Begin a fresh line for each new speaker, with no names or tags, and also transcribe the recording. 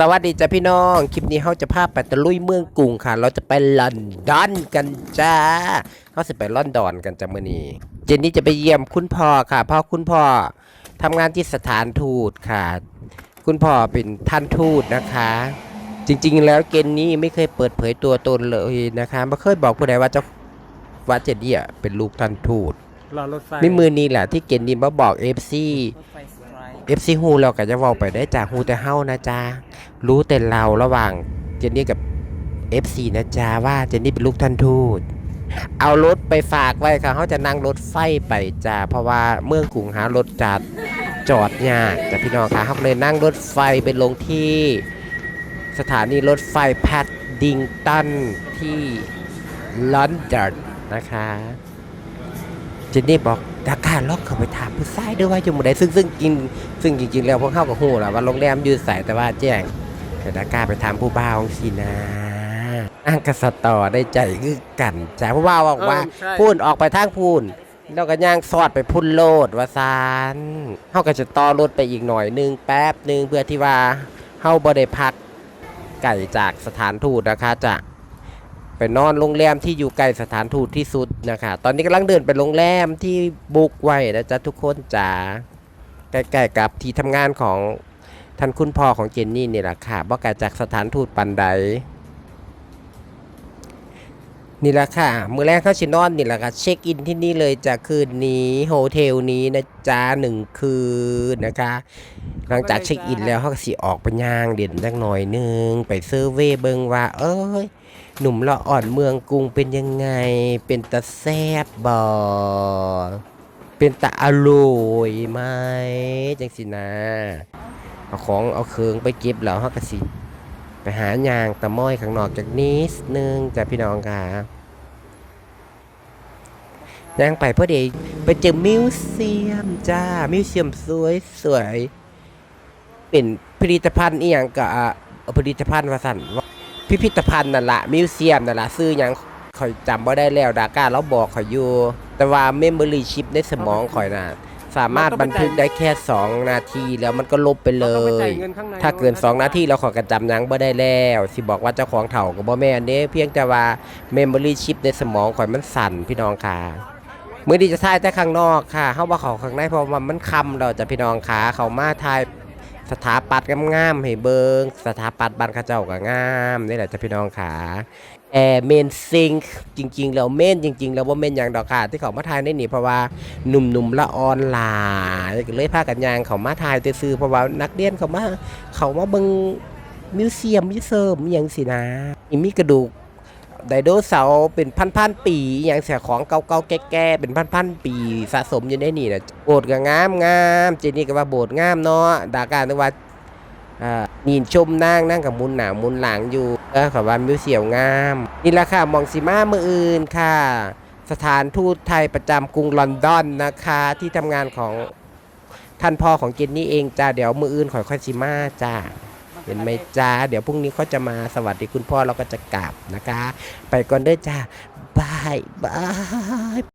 สวัสดีจ้าพี่น้อง คลิปนี้เขาจะพาไปตะลุยเมืองกรุงค่ะ เราจะไปลอนดอนกันจ้าเขาจะไปลอนดอนกันจ้ามื่อนี้ เจนนี่จะไปเยี่ยมคุณพ่อค่ะเพ่อคุณพ่อทำงานที่สถานทูตค่ะ คุณพ่อเป็นท่านทูตนะคะ จริงๆ แล้วเจนนี่ไม่เคยเปิดเผยตัวตนเลยนะคะไม่เคยบอกผู้ใดว่าเจ้าว่าเจนนี่อะเป็นลูกท่านทูต
รอรถไฟ
นี่มือนี้แหละที่เจนนี่มาบอกเอฟซี
รถไฟสไตร์
เอฟซีฮูเราก็จะเว้าไปได้จากฮูแต่เฮานะจ๊ะรู้แต่เราระหว่างเจนนี่กับ FC นะจ๊ะว่าเจนนี่เป็นลูกท่านทูตเอารถไปฝากไว้ค่ะเขาจะนั่งรถไฟไปจ้าเพราะว่าเมืองกรุงหารถจัดจอดยากจ้ะพี่น้องค่ะเขาเลยนั่งรถไฟไปลงที่สถานีรถไฟแพดดิงตันที่ลอนดอนนะคะเจนนี่บอก ดาการล็อกเข้าไปถามผู้ชายด้วยว่าอยู่หมู่ใดซึ่งซึ่งจริงซึ่งจริงๆแล้วพวกเขาก็ฮู้แหละว่าโรงแรมอยู่ใส่แต่ว่าแจ้งแต่ดาการไปถามผู้บ่าวสินะอ้างกษัตริย์ต่อได้ใจคือกันจ้าผู้บ่าวบอกว่า
เออใช่
พูนออกไปทางพูนแล้วก็ย่างสอดไปพุ่นโลดว่าซานเฮาก็จะต่อรถไปอีกหน่อยหนึงแป๊บหนึงเพื่อที่ว่าเฮาบ่ได้พักไก่จากสถานทูตนะคะจะ ไปนอนโรงแรมที่อยู่ใกล้สถานทูตที่สุดนะคะ ตอนนี้กำลังเดินไปโรงแรมที่บุกไว้นะจ๊ะทุกคนจ๋าใกล้ๆกับที่ทำงานของท่านคุณพ่อของเจนนี่นี่แหละค่ะบ่ไกลจากสถานทูตปันใดนี่แหละค่ะ มือแรกเข้าชินอนนี่แหละค่ะ เช็คอินที่นี่เลยจากคืนนี้โฮเทลนี้นะจ๊ะหนึ่งคืนนะคะ หลังจากเช็คอินแล้วเขาก็สิออกไปย่างเด่นจักหน่อยหนึง ไปเซอร์เวเบิงว่า เอ้ย หนุ่มละอ่อนเมืองกรุงเป็นยังไง เป็นตาแซบบอเป็นตาอร่อยไหมจังสินะเอาของเอาเครื่องไปเก็บแล้วเขาก็สิ ไปหายางตะม้อยข้างนอกจากนิดนึงจ้ะพี่น้องค่ะยางไปเพื่อเดไปเจอมิวเซียมจ้า มิวเซียมสวยสวย เป็นผลิตภัณฑ์อีหยังกับผลิตภัณฑ์วาสันว่าพิพิธภัณฑ์นั่นละมิวเซียมนั่นละซื้อหยังข่อยจำบ่ได้แล้วดาก้าเราบอกข่อยอยู่ แต่ว่าเมมโมรีชิปในสมองข่อยน่ะสามารถบันทึกได้แค่ 2 นาทีแล้วมันก็ลบไปเล
ต้องไป
ย
จ่ายเงินข้างใน
ถ้าเกิน 2 นาทีเราขอยกระจำหยังบ่ได้แล้ว สิบอกว่าเจ้าของเถ่าก็บ่แม่นเด้เพียงแต่ว่าเมมโมรีชิปในสมองข่อยมันสั่นพี่น้องค่ะมื้อนี้จะถ่ายแต่ข้างนอกค่ะเฮาบ่เข้าข้างในเพราะว่ามันค่ำแล้วจ้ะพี่น้องค่ะเขามาถ่าย สถาปัตย์งามๆให้เบิงสถาปัตย์บ้านข้าเจ้าก็งามนี่แหละจ้ะพี่น้องขาแอร์เมนซิงจริงๆแล้วเมนจริงๆแล้วว่าเมนอย่างดอกค่ะ ที่เขามาถ่ายในนี่เพราะว่าหนุ่มๆละออนหลายเลยพากันยางเขามาถ่ายแต่ซื้อเพราะว่านักเรียนเขามาเขามาเบิงมิวเซียมมิเซิร์มอย่างสินะมีกระดูก ไดโนเสาร์เป็นพันๆปีอย่างเสียของเก่าๆแก่ๆเป็นพันๆปีสะสมอยู่ในนี่นะโบสถ์ก็งามงามเจนี่ก็ว่าโบสถ์งามเนาะดาการว่าอ่านีนชมนางนั่งกับมุนหนามุนหลังอยู่เออขว่ามิวเสียวงาม นี่แหละค่ะมองสีมาเมื่ออื่นค่ะ สถานทูตไทยประจำกรุงลอนดอนนะคะที่ทำงานของท่านพ่อของเจนนี่เองจ้าเดี๋ยวมืออื่นขอยค่อยสิมาจ้า เห็นไหมจ้า เดี๋ยวพรุ่งนี้เขาจะมาสวัสดีคุณพ่อเราก็จะกลับนะคะ ไปก่อนเด้อจ้าบายบาย